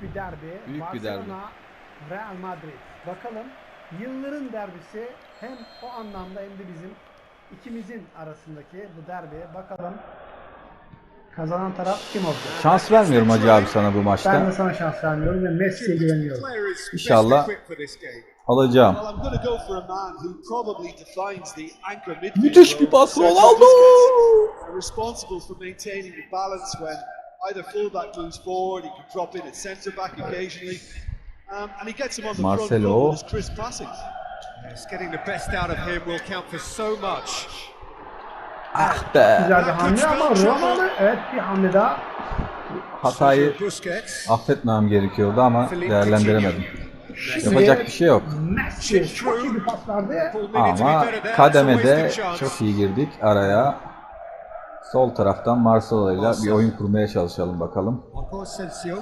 büyük bir derbi. Büyük bir Barcelona, derbi. Real Madrid. Bakalım yılların derbisi hem o anlamda hem de bizim ikimizin arasındaki bu derbi. Bakalım kazanan taraf kim olacak? Şans vermiyorum Hacı abi sana bu Ben de maçta. sana şans vermiyorum ve Messi'ye güveniyorum. İnşallah alacağım. Müthiş bir pas Ronaldo. Either fullback moves forward, he can drop in at centre back occasionally. Um, and he gets him on the front Marcelo. foot with his crisp passing. Yes, getting the best out of him will count for so much. Ah be. Güzel bir hamle ama Roma'lı evet bir hamle daha. Hatayı affetmem gerekiyordu ama değerlendiremedim. Şimdi Yapacak bir şey yok. Messi çok iyi bir pas verdi. Paul needed to be Ama kademede çok iyi girdik araya. Sol taraftan Marcelo ile bir oyun kurmaya çalışalım bakalım. Marco Asensio.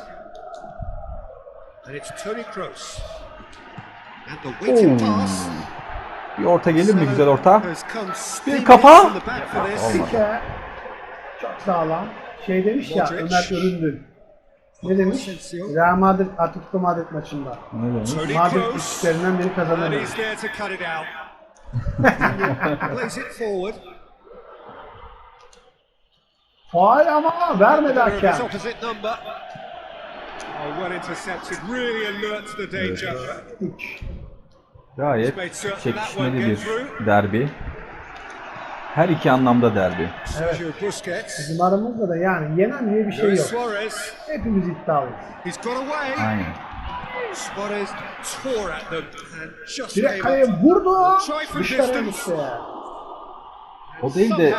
And it's Toni Kroos. And the waiting pass. Bir orta gelir mi güzel orta? Steaming kafa. Olmadı. Çok sağlam. Şey demiş ya. Ömer Öründül. Ne demiş? Real Madrid Atletico Madrid maçında. Ne? Toni Madrid Kroos. üçlerinden biri And kazanır. he's there to cut it out. Plays it forward. Faal ama vermedi hakem. Oh, well intercepted. Really alert to the danger. Gayet çekişmeli bir derbi. Her iki anlamda derbi. Busquets. Bizim aramızda da yani yenen diye bir şey yok. Hepimiz iddialıyız. He's got away. Aynen. Suarez tore at them and just Direkt kaleye up. vurdu. Dışarıya gitti. O değil de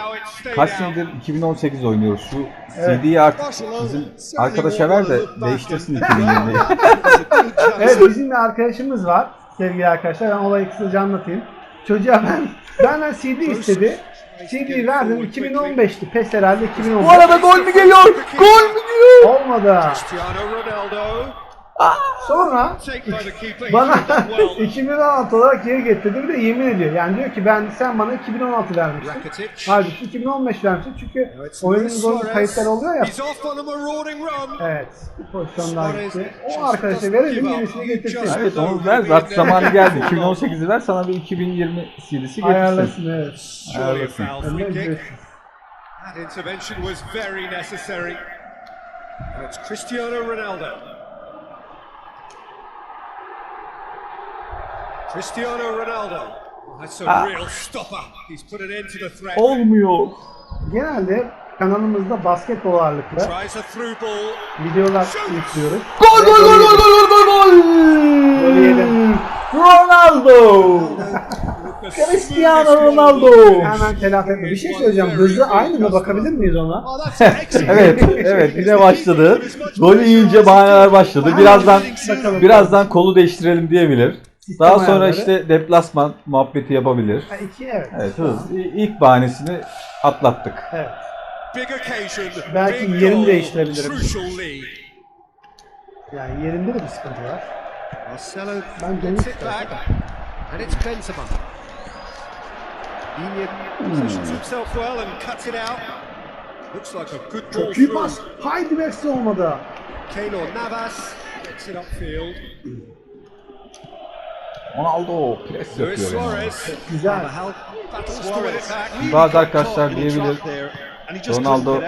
kaç senedir 2018 oynuyoruz. Şu Evet. CD'yi artık bizim arkadaşa ver de değiştirsin and- 2020'yi. There's a good chance Evet bizim bir arkadaşımız var sevgili arkadaşlar. Ben olayı kısaca anlatayım. Çocuğa ben benden CD istedi. CD verdim 2015'ti. PES herhalde 2015. Bu arada gol mü geliyor? Gol mü geliyor? Olmadı. Sonra bana done well. 2016 olarak geri getirdi. Bir de yemin ediyor. Yani diyor ki ben sen bana 2016 vermiştin. Halbuki 2015 vermiştin. Çünkü oyunun Suarez. kayıtları oluyor ya. Evet. Bir pozisyon daha Suarez gitti. O arkadaşa verelim yenisini getirsin. Evet onu ver zaten zamanı geldi. 2018'i ver sana bir 2020 CD'si getirsin. Ayarlasın evet. Ayarlasın. That intervention was very necessary. It's Cristiano Ronaldo. Cristiano Ronaldo. Oh, That's a real stopper. He's put an end to the threat. Olmuyor. Genelde kanalımızda basketbol ağırlıklı videolar yüklüyoruz. Gol gol gol gol gol gol gol gol. Ronaldo. Cristiano Ronaldo. Hemen telafi etme. Bir şey söyleyeceğim. Hızı aynı mı? Bakabilir miyiz ona? Oh, Evet, evet yine başladı. Golü yiyince bahaneler başladı. Birazdan birazdan kolu değiştirelim diyebilir. Sistem Daha sonra ayarları. işte deplasman muhabbeti yapabilir. Ha, iki evet. Evet, hız. İlk bahanesini atlattık. Evet. Belki yerini değiştirebilirim. Yani yerinde de bir sıkıntı var. Marcelo Ben good ball Çok iyi pas. Haydi Messi olmadı. Keylor Navas gets it upfield. Ronaldo pres yapıyor. yani. Güzel. Bazı arkadaşlar diyebilir Ronaldo.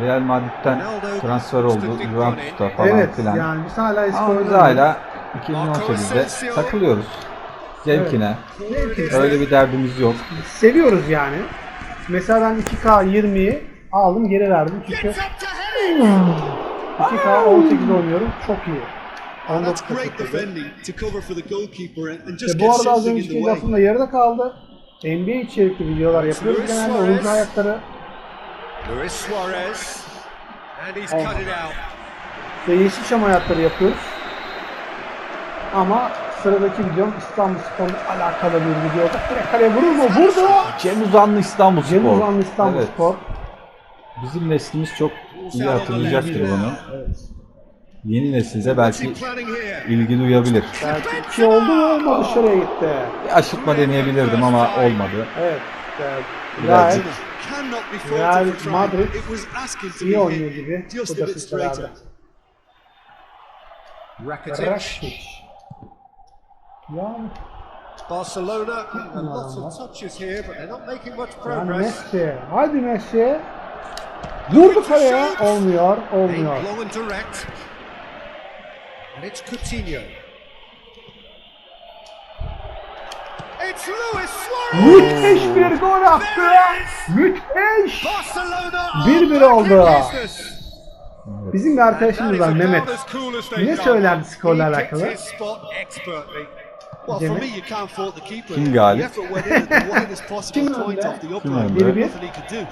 Real Madrid'den transfer oldu Juventus'ta falan Evet filan. yani biz hala eski Ama biz hala 2018'de takılıyoruz. Zevkine. Öyle bir derdimiz yok. Seviyoruz yani. Mesela ben 2K 20'yi aldım geri verdim çünkü 2K 18 oynuyorum çok iyi. And 19 that's great defending to cover for the goalkeeper and, just Ve get bu arada az something in the önceki way. lafım da yarıda kaldı. NBA içerikli videolar yapıyoruz Luis genelde Suarez. oyuncu hayatları Luis Suarez. And he's cut it out. ve Yeşilçam hayatları yapıyoruz. Ama sıradaki videom İstanbul Spor'la alakalı bir video olacak. Direkt kaleye vurur mu? Vurdu! Cem Uzanlı İstanbul Spor. Cem Uzanlı İstanbul Evet. Spor. Bizim neslimiz çok iyi hatırlayacaktır bunu. Yeni nesilde belki ilgi duyabilir. Belki iki oldu mu olmadı şuraya gitti. Bir aşırtma deneyebilirdim ama olmadı. Evet. Birazcık. Be Real. Madrid iyi oynuyor gibi bu dakikalarda. Rakitic. Rakitic. Ya, Barcelona a lot of touches here, but they're not making much yani progress. Messi. Hadi Messi. Vurdu kaleye. Olmuyor. Olmuyor. And it's Coutinho. It's Luis Suarez! Müthiş bir gol attı. Müthiş. Barcelona Bir bir are back oldu. in business. Bizim bir arkadaşımız var Mehmet. Ne söylerdi skorla alakalı? Kim galip? Kim önde? Kim önde? Bir bir. Nothing he could do.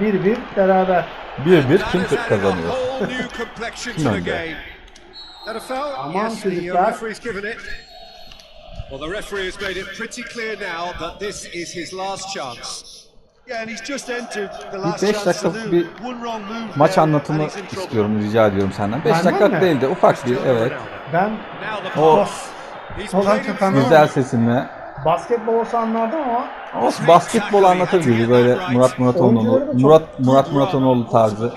1-1 beraber. 1-1 That kim kazanıyor? the önde? game. That a foul? Aman yes, the çocuklar. referee's given it. Well, the referee has made it pretty clear now that this is his last chance. Yeah, and he's just entered the last beş chance to dakikalık lose. bir One wrong move Maç anlatımı istiyorum rica ediyorum senden. 5 Benden dakika değil de ufak bir evet. Ben O güzel sesinle. Basketbol olsa anlardım ama O basketbol anlatır gibi böyle Murat Muratoğlu, Oyuncuları da çok- Murat Murat Muratoğlu tarzı.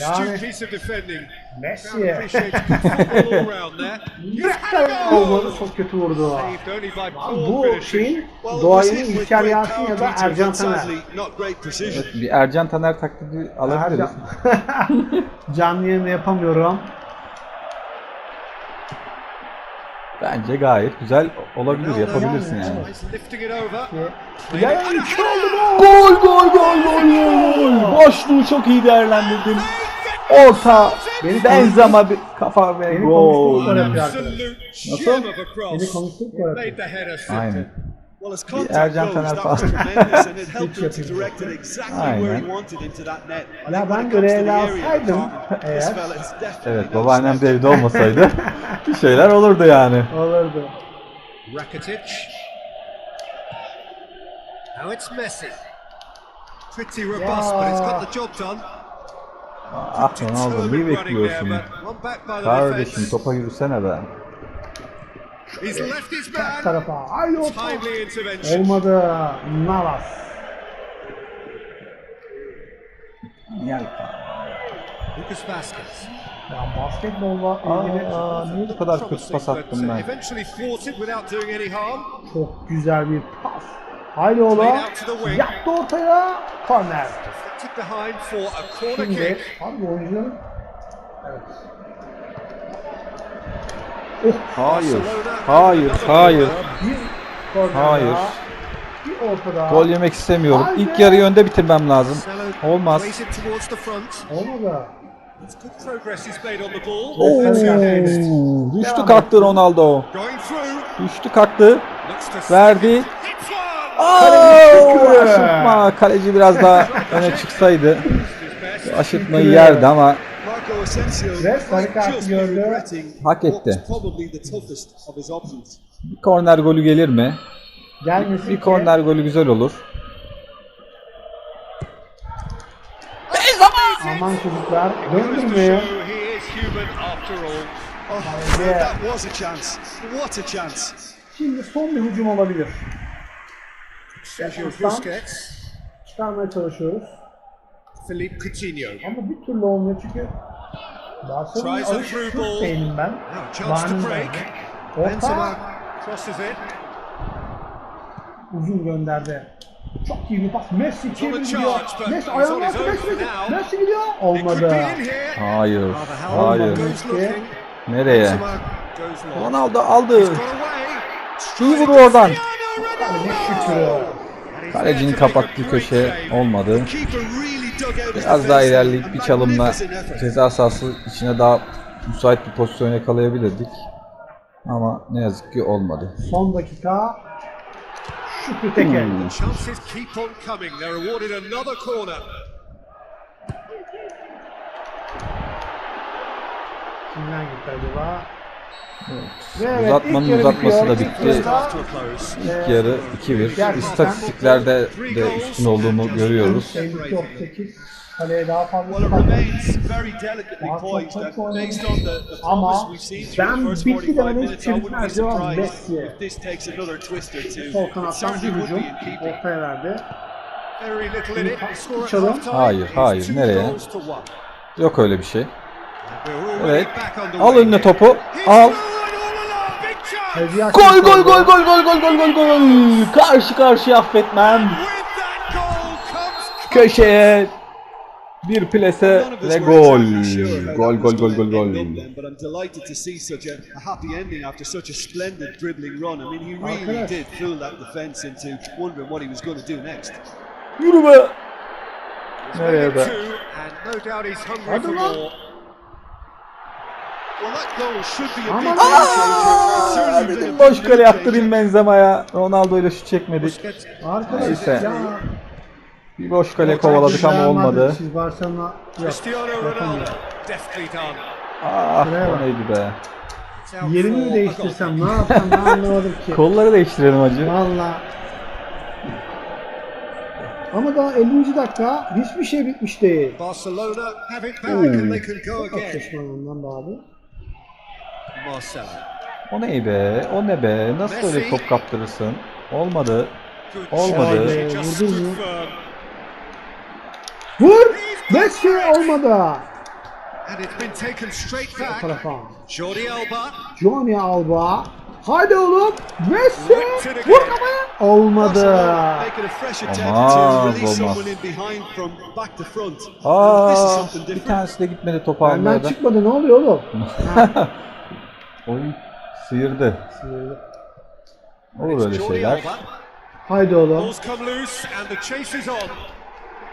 Yani- astute piece of defending. Messi. Appreciated football all round there. He's had a goal. Olmadı çok kötü vurdu. Poor Bu şeyin with İlker Yasin ya da Ercan Taner. precision. Bir Ercan Taner taklidi alabiliriz. Ercan. Canlı yayında yapamıyorum. Bence gayet güzel olabilir, yapabilirsin Yani. Ya iki oldu bu. Gol gol gol gol gol. Boşluğu çok iyi değerlendirdin. Orta Beni Benzema bir kafa ve gol. Nasıl? Beni konuştuk bu. Aynen. Ercan it exactly Aynen. where he wanted into that net. I Ya ben görevli alsaydım eğer- Evet babaannem de evde olmasaydı bir şeyler olurdu yani. Olurdu. Rakitic. Now it's Messi. Pretty robust, but it's got the job done. Ah Ronaldo niye bekliyorsun? Kardeşim topa yürüsene be. He's left his Ters man. tarafa. Timely intervention. Olmadı. Navas. Gel. Lucas Vasquez. Ya basketbolla ilgili Aa, niye bu kadar kötü pas attım uh, ben? eventually thwarted without doing any harm. çok güzel bir pas. Wing. Yaptı ortaya. Corner Şimdi abi oyuncuların Evet. Hayır. Barcelona Hayır. Hayır. corner. Bir Hayır. daha, Bir orta daha. Gol yemek istemiyorum. Haydi. İlk yarıyı önde bitirmem lazım. Olmaz. Olmadı. Oo, düştü kalktı Ronaldo. Düştü kalktı. Verdi. Aşırtma. Kaleci biraz daha öne çıksaydı aşırtmayı yerdi ama Ve sarı be gördü. Hak etti. was probably the toughest of his options. bir korner golü gelir mi? Gelmesin Bir ki. korner golü güzel olur. Aman çocuklar. Goes to Döndürmeye. show he is human after all. Oh, Yeah. that was a chance. What a chance. Şimdi son bir hücum olabilir. Çıkarmaya çalışıyoruz. Philippe Coutinho. Ama bir türlü olmuyor çünkü A alışık through ball. değilim ben. Benzema Orta uzun gönderdi. Çok iyi bir pas. Messi on çevir the gidiyor. charge, but Messi he's ayağını attı. Messi, Messi. Messi gidiyor. Olmadı. Hayır. Hayır. looking. Nereye? Ronaldo aldı. İyi vurdu oradan. Kalecinin kapattığı köşe olmadı. Biraz daha ilerleyip bir çalımla ceza sahası içine daha müsait bir pozisyon yakalayabilirdik. Ama ne yazık ki olmadı. Son dakika. Şükrü Tekel. Hmm. Kimden gitti acaba? Ve evet, Uzatmanın yarı uzatması da bitti. İlk. İlk yarı 2-1. İstatistiklerde de üstün olduğumu görüyoruz. 52-38. Kaleye daha fazla Ama ben bitti 45 demeden minutes, I hiç wouldn't be çevirmez cevap surprised Messi. if this takes another twist or two. Sol kanattan bir hücum ortaya verdi. Çalım. Hayır, hayır. Nereye? Yok öyle bir şey. Evet. Al önüne topu. Al. Hediye Gol gol gol gol gol gol gol gol gol. Karşı karşıya affetmem. Köşeye bir plase ve gol. Gol gol gol gol gol. Yürü be. Nereye be? Hadi lan. more. Well, that goal should be a Aman Aa! dedim big boş kale changer. Benzema'ya. Ronaldo ile şut çekmedik. Arkadaş Neyse. ya. Bir boş kale kovaladık ama olmadı. Siz Barcelona yok. Yapamıyor. Ah o neydi be. Yerimi mi değiştirsem ne yapsam ben anlamadım ki. Kolları değiştirelim hacı. Valla. Ama daha 50. dakika hiçbir şey bitmiş değil. Barcelona have it back and they can go Çok again. pişman ondan da abi. O ne be? O ne be? Nasıl böyle top kaptırırsın? Olmadı. Olmadı. Vurdun mu? Vur! Messi olmadı. O tarafa. Johnny Alba. Haydi oğlum. Messi. Vur kafaya. Olmadı. Aman olmaz. Aa, bir tanesi de gitmedi toparlamaya. Benden çıkmadı ne oluyor oğlum? Oyun sıyırdı. sinirli. Olur öyle Jordi şeyler. Haydi oğlum.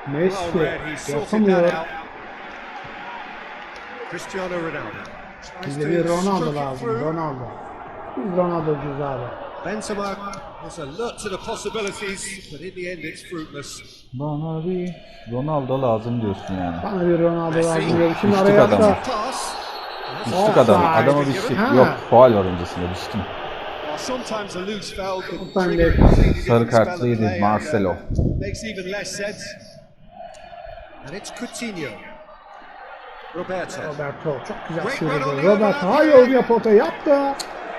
Messi. Yapamıyor. Cristiano Ronaldo. Bize bir Ronaldo lazım. Ronaldo. Biz Ronaldo'cuyuz abi. Benzema was alert to the possibilities, but in the end it's fruitless. Bana bir Ronaldo lazım diyorsun yani. Bana bir Ronaldo lazım diyorum. Şimdi araya atla. Düştük adam. Adama düştük. Ha. Yok faal var öncesinde düştüm. Sarı kartlıydı Marcelo. Roberto. Roberto çok güzel sürdü. Roberto hayır ya pota yaptı.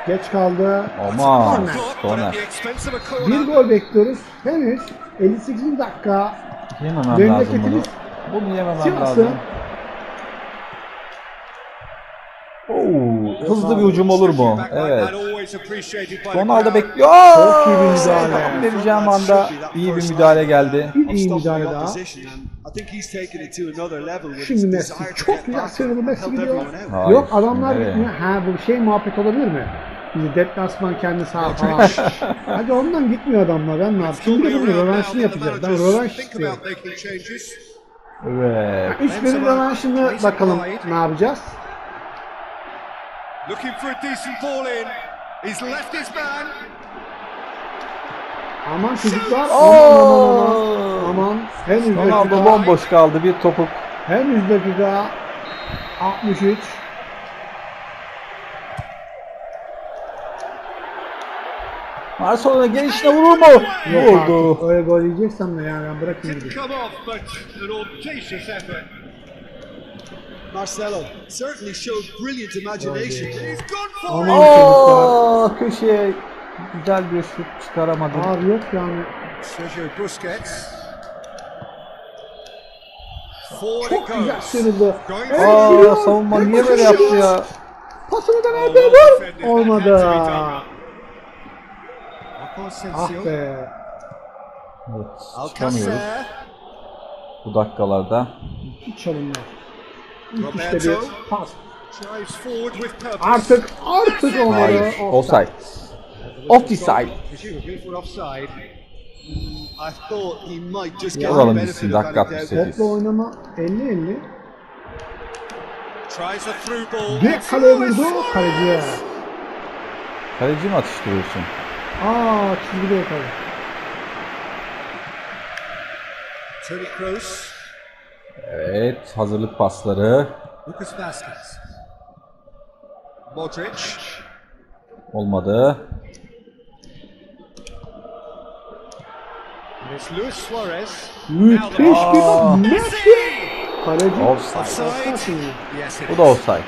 Geç kaldı. Aman. Corner. Bir gol bekliyoruz. Henüz 58. dakika. Yememem lazım bunu. Bunu yememem Sivas'ı lazım. Oo, hızlı bir hücum olur mu? Evet. Sonlarda bekliyor. Çok iyi bir müdahale. Tam vereceğim anda iyi bir müdahale geldi. Bir iyi müdahale daha. Şimdi Messi çok iyi aksiyonu Messi gidiyor. Hayır, Yok adamlar nereye? gitmiyor. Ha bu şey muhabbet olabilir mi? Bizi deplasman kendi sağa falan. Hadi ondan gitmiyor adamlar. Ben ne yapayım? Şimdi de rövanşını yapacağız. Ben rövanş istiyorum. Evet. Üç günün rövanşını bakalım ne yapacağız. Looking for a decent ball in. He's left his man. Aman çocuklar. Aman aman aman. Aman. Henüz Ronaldo bomboş kaldı. Bir topuk. Henüz dakika. 63. Barcelona gelişine vurur mu? Vurdu. Öyle gol yiyeceksem de yani ben Marcelo certainly showed brilliant imagination. He's gone for it. Ooo güzel bir şut çıkaramadı. Abi yok yani. Sergio Busquets. Çok güzel sürüldü. Aa savunma niye böyle yaptı ya? Pasını da verdi Ebur. Olmadı. Ah be. Evet, çıkamıyoruz. Bu dakikalarda. Çalımlar. İşte bir pas. Artık artık onları Hayır, offside. Offside. Yazalım bitsin dakika 68. Topla oynama 50-50. Direkt kaleye vurdu kaleciye. Kaleci mi atıştırıyorsun? Aa çizgide yakaladı. Tony Kroos Evet, hazırlık pasları. Lucas Vasquez. Modric. Olmadı. Luis Suarez. Müthiş bir bak. Kaleci. Offside. Bu da offside.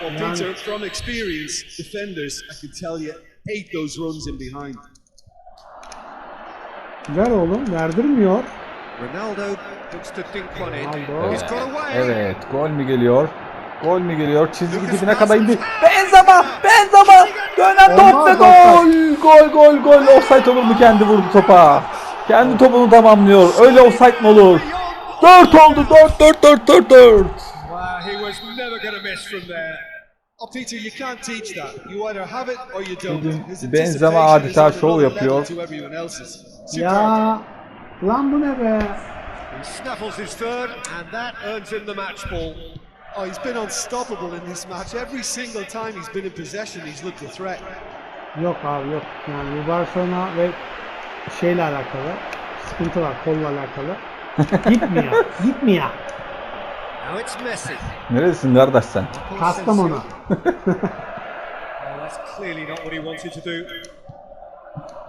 Well, Peter, from experience, defenders, I can tell you, ate those runs in behind ver oğlum. Verdirmiyor. Ronaldo looks to dink one in. Ronaldo. He's got away. Evet, gol mü geliyor? Gol mü geliyor? Çizgi dibine kadar indi. Benzema! Benzema! Dönen top ve gol! Gol gol gol! Offside olur mu kendi vurdu topa? Kendi topunu tamamlıyor. Öyle offside mi olur? 4 oldu. 4 4 4 4 4. Wow, he was never going to miss from there. Oh, Peter, you can't teach that. You either have it or you don't. Bugün His Benzema adeta şov yapıyor. Ya lan bu ne be? He snaffles his third, and that earns him the match ball. Oh, he's been unstoppable in this match. Every single time he's been in possession, he's looked a threat. Yok abi yok. Yani bu Barcelona ve şeyle alakalı. Sıkıntı var kolla alakalı. Gitmiyor. Gitmiyor. Neredesin kardeş sen? Kastamonu. That's clearly not what he wanted to do.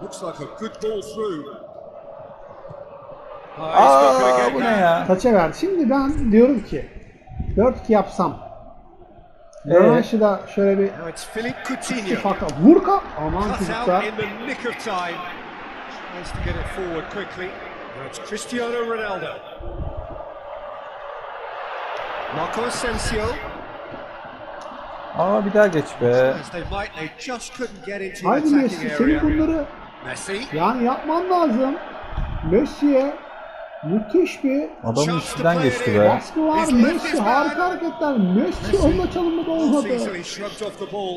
Looks like a good ball through. Gonna Aa bu ne ya? Taça ver. Şimdi ben diyorum ki 4-2 yapsam. Ee? Rövanşı da şöyle bir ittifaka vur kap. Aman çocuklar. in the nick of time. Tries to get it forward quickly. Now it's Cristiano Ronaldo. Marco Asensio. Aa bir daha geç be. Haydi Messi senin bunları Messi. yani yapman lazım. Messi'ye müthiş bir Adamın üstünden geçti be. baskı var. Messi harika hareketler. Messi onunla season olmadı.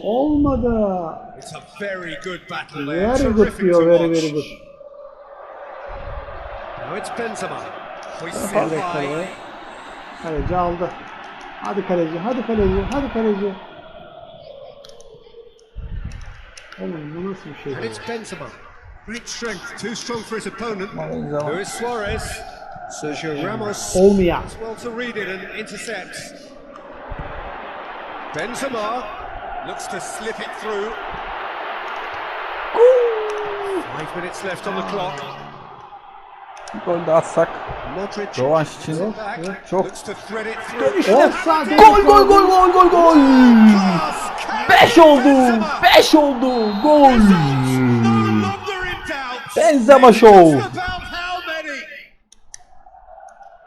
Olmadı. It's a very good battle there. Very good Terrific diyor. Very very good. Now it's Benzema. Hoists it Kaleci, aldı. Hadi kaleci, hadi kaleci, hadi kaleci. Oğlum bu nasıl bir şey? And it's Benzema. Great strength, too strong for his opponent. Luis Suarez. Sergio Ramos. Olmuyor. As well to read it and intercept. Benzema looks to slip it through. Five minutes left on the clock. Bir gol de atsak. Rövanş için çok. Offside. Gol gol gol gol gol gol. 5 oldu. 5 oldu. Gol. Benzema show.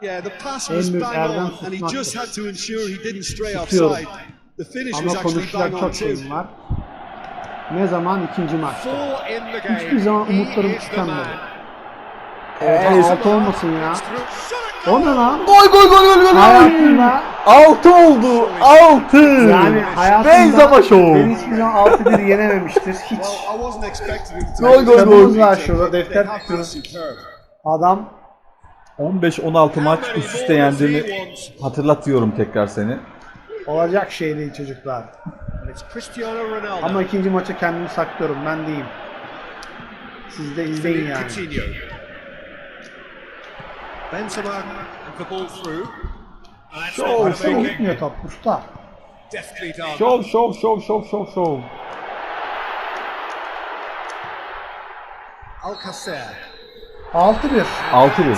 Yeah, the pass was bang erdem on, and he tutmaktır. just had to ensure he didn't stray Tutuyorum. offside. The finish was Ama actually konuşacak bang on çok too. şeyim var. Ne zaman ikinci maçta? Hiçbir zaman umutlarım tükenmedi. Man. Evet, altı olmasın ya. O ne lan? Gol gol gol gol gol. Hayatımda 6 oldu. 6. yani hayatımda Benzema show. beni hiçbir zaman 6-1 yenememiştir. Hiç. Gol, gol, Kitabımız gol. var şurada defter tutuyoruz. Adam 15-16 maç üst üste want? hatırlatıyorum tekrar seni. olacak şey değil çocuklar. Ama ikinci maça kendimi saklıyorum ben deyim. Siz de izleyin yani. Benzema and the ball through. Make it. gitmiyor top usta. Şov şov şov şov şov şov. Alcacer. 6-1. 6-1.